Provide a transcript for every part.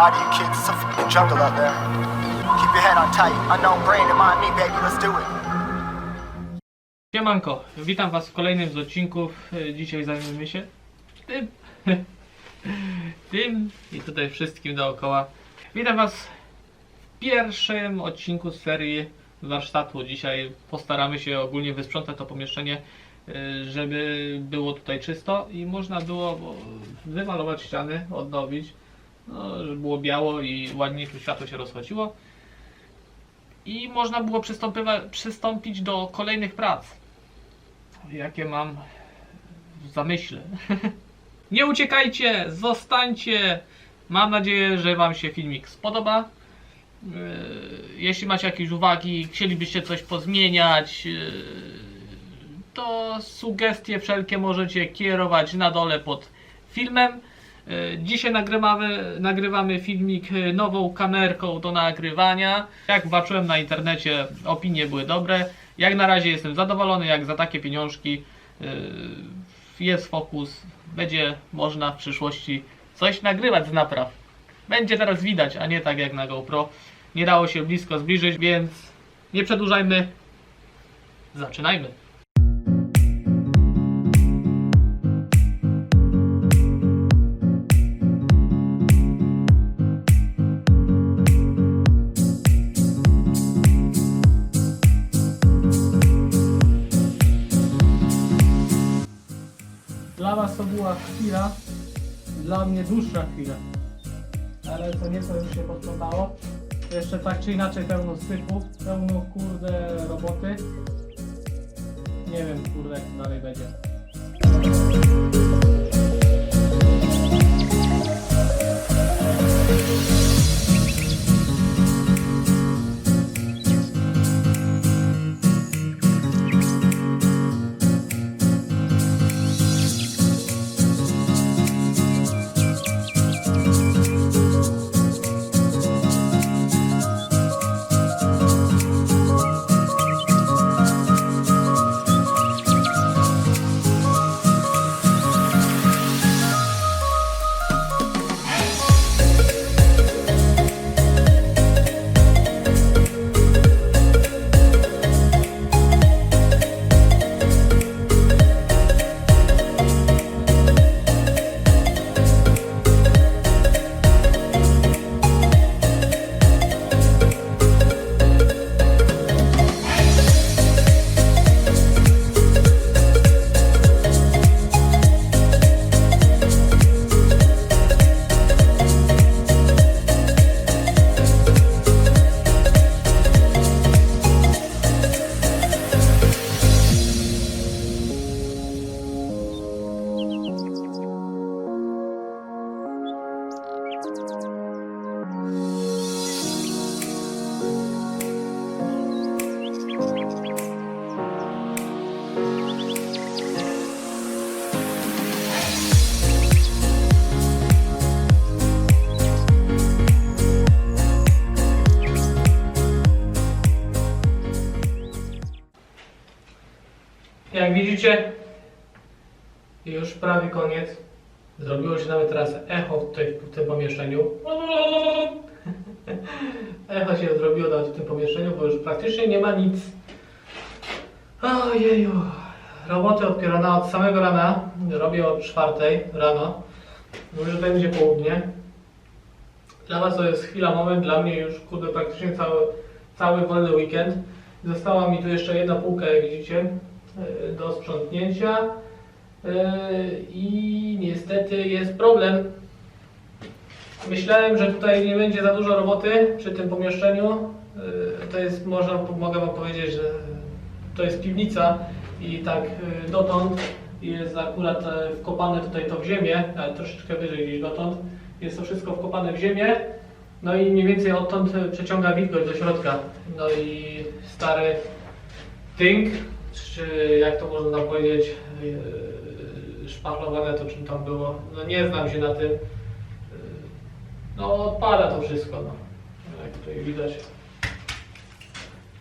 Lie to you kids, it's a fucking jungle out there. Keep your head on tight. Unknown brain and mind me, baby. Let's do it. Siemanko, witam was w kolejnym z odcinków. E, Dzisiaj zajmiemy się tym, tym i tutaj wszystkim dookoła. Witam was w pierwszym odcinku serii warsztatu. Dzisiaj postaramy się ogólnie wysprzątać to pomieszczenie, e, żeby było tutaj czysto i można było wymalować ściany, odnowić, no, żeby było biało i ładnie tu światło się rozchodziło. I można było przystąpić do kolejnych prac jakie mam w zamyśle. Nie uciekajcie, zostańcie. Mam nadzieję, że Wam się filmik spodoba. Yy, Jeśli macie jakieś uwagi, chcielibyście coś pozmieniać, yy, to sugestie wszelkie możecie kierować na dole pod filmem. Yy, Dzisiaj nagrywamy, nagrywamy filmik yy, nową kamerką do nagrywania. Jak zobaczyłem na internecie, opinie były dobre. Jak na razie jestem zadowolony, jak za takie pieniążki yy, jest fokus. Będzie można w przyszłości coś nagrywać z napraw. Będzie teraz widać, a nie tak jak na GoPro. Nie dało się blisko zbliżyć, więc nie przedłużajmy. Zaczynajmy. To była chwila, dla mnie dłuższa chwila. Ale co nieco już się posprzątało. Jeszcze tak czy inaczej pełno styków, pełno kurde roboty. Nie wiem kurde jak to dalej będzie. Jak widzicie, już prawie koniec. Zrobiło się nawet teraz echo tutaj w tym pomieszczeniu. Echo się zrobiło nawet w tym pomieszczeniu, bo już praktycznie nie ma nic. Ojeju. Roboty od od samego rana. Robię od czwartej rano. Mówię, że to będzie południe. Dla Was to jest chwila, moment, dla mnie już kurde praktycznie cały, cały wolny weekend. Została mi tu jeszcze jedna półka, jak widzicie, do sprzątnięcia. E, I niestety jest problem. Myślałem, że tutaj nie będzie za dużo roboty przy tym pomieszczeniu. E, To jest, można, mogę Wam powiedzieć, że to jest piwnica i tak e, dotąd jest akurat e, wkopane tutaj to w ziemię, ale troszeczkę wyżej gdzieś dotąd. Jest to wszystko wkopane w ziemię. No i mniej więcej odtąd e, przeciąga wilgoć do środka. No i stary tynk, czy jak to można powiedzieć, yy, szpachlowane to czym tam było. No nie znam się na tym. Yy, No odpada to wszystko, no. Jak tutaj widać.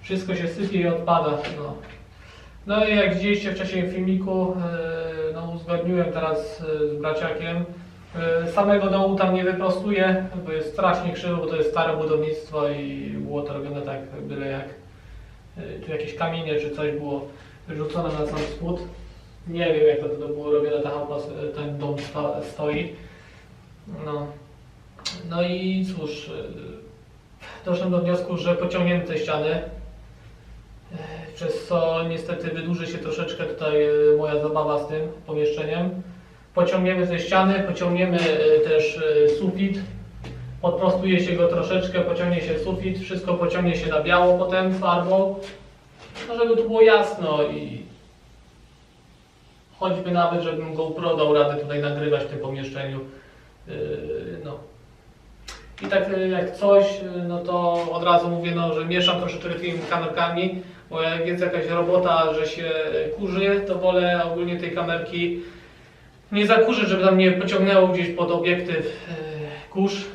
Wszystko się sypie i odpada, no. No i jak widzieliście w filmiku, yy, no uzgodniłem teraz z braciakiem, Samego dołu tam nie wyprostuję, bo jest strasznie krzywo, bo to jest stare budownictwo i było to robione tak byle jak. Y, Tu jakieś kamienie czy coś było rzucone na sam spód. Nie wiem jak to, to było robione, ta chałupa, ten dom sto, stoi. No. no i cóż, y, doszedłem do wniosku, że pociągniemy te ściany. Przez co niestety wydłuży się troszeczkę tutaj moja zabawa z tym pomieszczeniem. Pociągniemy te ściany, pociągniemy też sufit. Podprostuje się go troszeczkę, pociągnie się sufit, wszystko pociągnie się na biało potem farbą. No żeby tu było jasno i choćby nawet, żebym GoPro dał radę tutaj nagrywać w tym pomieszczeniu. Yy, no. I tak y, jak coś, y, no to od razu mówię, no, że mieszam troszeczkę tymi kamerkami, bo jak jest jakaś robota, że się kurzy, to wolę ogólnie tej kamerki nie zakurzyć, żeby tam nie pociągnęło gdzieś pod obiektyw yy, kurz,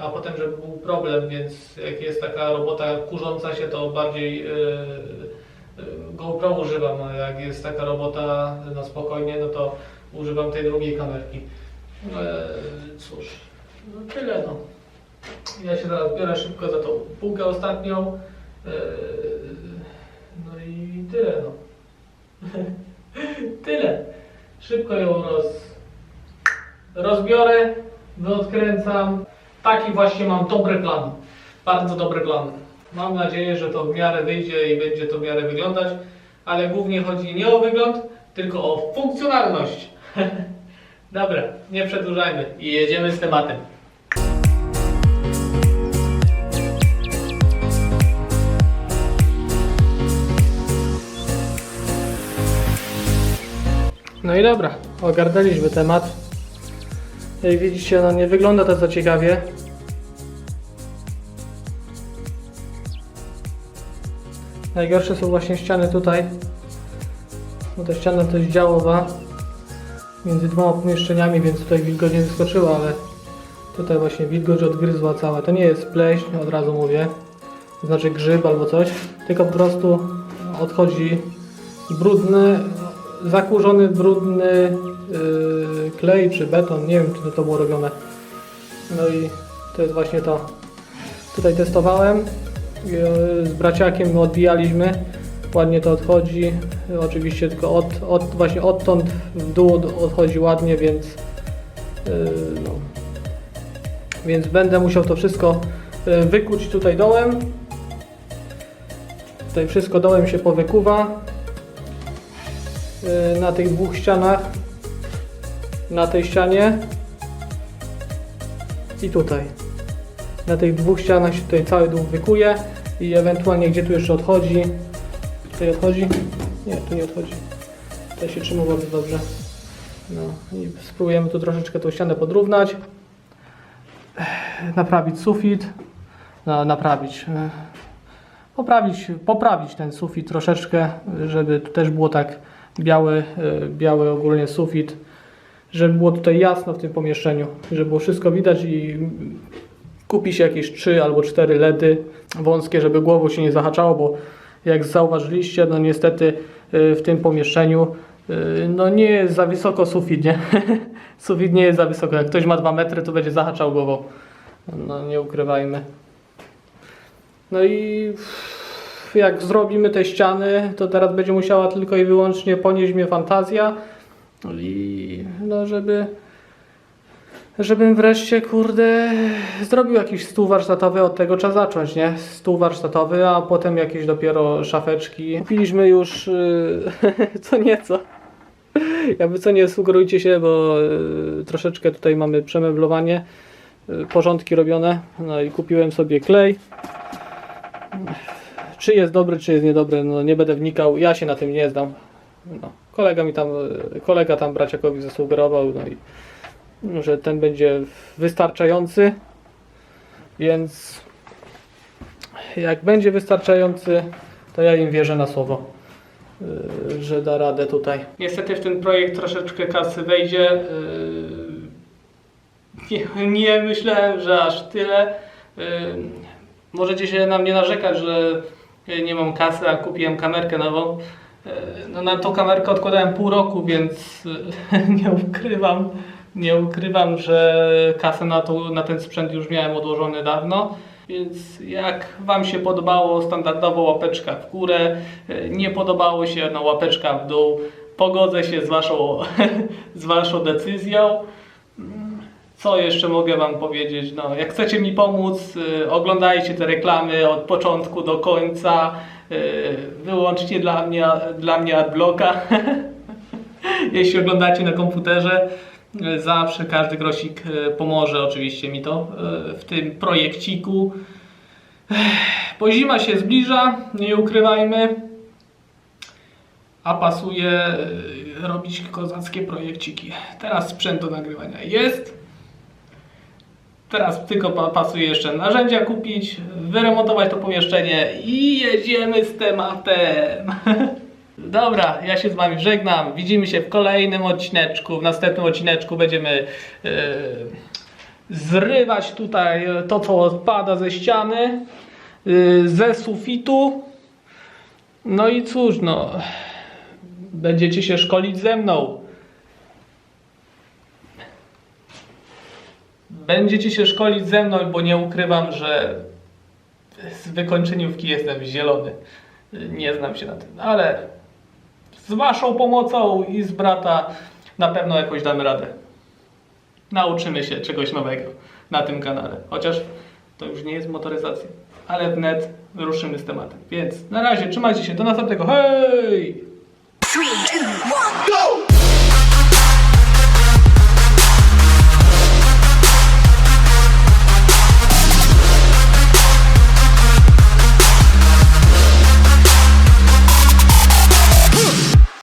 a potem, żeby był problem, więc jak jest taka robota kurząca się, to bardziej yy, yy, GoPro używam, a jak jest taka robota na spokojnie, no to używam tej drugiej kamerki. Yy, cóż, no tyle no. Ja się teraz biorę szybko za tą półkę ostatnią. No i tyle no. tyle. Szybko ją roz, rozbiorę, wyodkręcam. Taki właśnie mam dobry plan. Bardzo dobry plan. Mam nadzieję, że to w miarę wyjdzie i będzie to w miarę wyglądać, ale głównie chodzi nie o wygląd, tylko o funkcjonalność. Dobra, nie przedłużajmy i jedziemy z tematem. No i dobra, ogarnęliśmy temat. Jak widzicie, no nie wygląda to za ciekawie. Najgorsze są właśnie ściany tutaj. Bo ta ściana to jest działowa między dwoma pomieszczeniami, więc tutaj wilgoć nie wyskoczyła, ale tutaj właśnie wilgoć odgryzła całe. To nie jest pleśń, od razu mówię. To znaczy grzyb albo coś, tylko po prostu odchodzi brudny, zakurzony, brudny yy, klej czy beton, nie wiem czy to było robione. No i to jest właśnie to. Tutaj testowałem, yy, z braciakiem odbijaliśmy, ładnie to odchodzi. Oczywiście tylko od, od, właśnie odtąd w dół od- odchodzi ładnie, więc yy, no. Więc będę musiał to wszystko yy, wykuć tutaj dołem. Tutaj wszystko dołem się powykuwa na tych dwóch ścianach, na tej ścianie i tutaj. Na tych dwóch ścianach się tutaj cały dół wykuje i ewentualnie gdzie tu jeszcze odchodzi. Tutaj odchodzi? Nie, tu nie odchodzi. Tutaj się trzyma bardzo dobrze. No i spróbujemy tu troszeczkę tą ścianę podrównać. Naprawić sufit. No, naprawić. e, Poprawić, poprawić ten sufit troszeczkę, żeby tu też było tak biały, e, biały ogólnie sufit, żeby było tutaj jasno w tym pomieszczeniu, żeby było wszystko widać i kupi się jakieś 3 albo 4 LEDy wąskie, żeby głową się nie zahaczało, bo jak zauważyliście, no niestety e, w tym pomieszczeniu e, no nie jest za wysoko sufit, nie? sufit nie jest za wysoko. Jak ktoś ma 2 metry, to będzie zahaczał głową. No nie ukrywajmy. No i jak zrobimy te ściany, to teraz będzie musiała tylko i wyłącznie ponieść mnie fantazja. I no, żeby. Żebym wreszcie, kurde, zrobił jakiś stół warsztatowy, od tego trzeba zacząć, nie? Stół warsztatowy, a potem jakieś dopiero szafeczki. Kupiliśmy już yy, co nieco. Jakby co nie sugerujcie się, bo yy, troszeczkę tutaj mamy przemeblowanie, yy, porządki robione. No i kupiłem sobie klej. Czy jest dobry, czy jest niedobry, no nie będę wnikał, ja się na tym nie znam. No, kolega mi tam, kolega tam braciakowi zasugerował, no i że ten będzie wystarczający, więc jak będzie wystarczający, to ja im wierzę na słowo, e, że da radę tutaj. Niestety w ten projekt troszeczkę kasy wejdzie. e, Nie, nie myślałem, że aż tyle. E, Możecie się na mnie narzekać, że nie mam kasy, a kupiłem kamerkę nową. E, No na tą kamerkę odkładałem pół roku, więc e, nie ukrywam. Nie ukrywam, że kasę na, to, na ten sprzęt już miałem odłożony dawno. Więc jak Wam się podobało, standardowo łapeczka w górę. Nie podobało się, no łapeczka w dół. Pogodzę się z Waszą, z waszą decyzją. Co jeszcze mogę Wam powiedzieć? No, jak chcecie mi pomóc, y, oglądajcie te reklamy od początku do końca. Y, wyłącznie dla mnie, dla mnie adblocka. Jeśli oglądacie na komputerze, y, zawsze każdy grosik y, pomoże oczywiście mi to w tym projekciku. Bo zima się zbliża, nie ukrywajmy. A pasuje robić kozackie projekciki. Teraz sprzęt do nagrywania jest. Teraz tylko pa- pasuje jeszcze narzędzia kupić, wyremontować to pomieszczenie i jedziemy z tematem. Dobra, ja się z Wami żegnam. Widzimy się w kolejnym odcineczku. W następnym odcineczku będziemy e, zrywać tutaj to, co odpada ze ściany, e, ze sufitu. No i cóż, no. Będziecie się szkolić ze mną. Będziecie się szkolić ze mną, bo nie ukrywam, że z wykończeniówki jestem zielony. Nie znam się na tym, ale z Waszą pomocą i z brata na pewno jakoś damy radę. Nauczymy się czegoś nowego na tym kanale. Chociaż to już nie jest motoryzacja, ale wnet ruszymy z tematem. Więc na razie trzymajcie się, do następnego. Hej! Three, two,